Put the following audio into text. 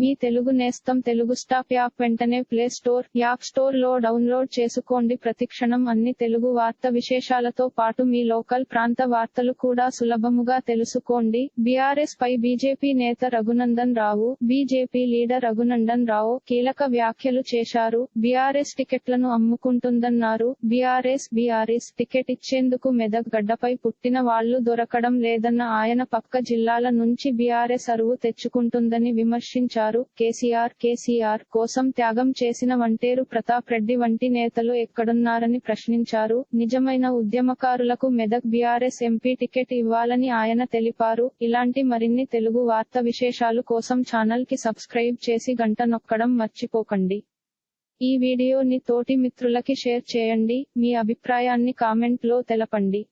మీ తెలుగు నేస్తం Telugu stop app వెంటనే play store app స్టోర్లో డౌన్లోడ్ చేసుకోండి. ప్రతిక్షణం అన్ని తెలుగు వార్త విశేషాలతో పాటు మీ లోకల్ ప్రాంత వార్తలు కూడా సులభముగా తెలుసుకోండి. బీఆర్ఎస్ పై బీజేపీ నేత రఘునందన్ రావు బీజేపీ లీడర్ రఘునందన్ రావు కీలక వ్యాఖ్యలు చేశారు. బీఆర్ఎస్ టికెట్లను అమ్ముకుంటుందన్నారు. బీఆర్ఎస్ బీఆర్ఎస్ టికెట్ ఇచ్చేందుకు మెదక్ గడ్డపై పుట్టిన వాళ్ళు దొరకడం లేదన్న ఆయన పక్క జిల్లాల నుంచి బీఆర్ఎస్ అరువు తెచ్చుకుంటుందని విమర్శించారు. కేసీఆర్ కేసీఆర్ కోసం త్యాగం చేసిన వంటేరు ప్రతాప్ రెడ్డి వంటి నేతలు ఎక్కడున్నారని ప్రశ్నించారు. నిజమైన ఉద్యమకారులకు మెదక్ బీఆర్ఎస్ ఎంపీ టికెట్ ఇవ్వాలని ఆయన తెలిపారు. ఇలాంటి మరిన్ని తెలుగు వార్త విశేషాలు కోసం ఛానల్కి సబ్స్క్రైబ్ చేసి గంట నొక్కడం మర్చిపోకండి. ఈ వీడియోని తోటి మిత్రులకి షేర్ చేయండి. మీ అభిప్రాయాన్ని కామెంట్లో తెలపండి.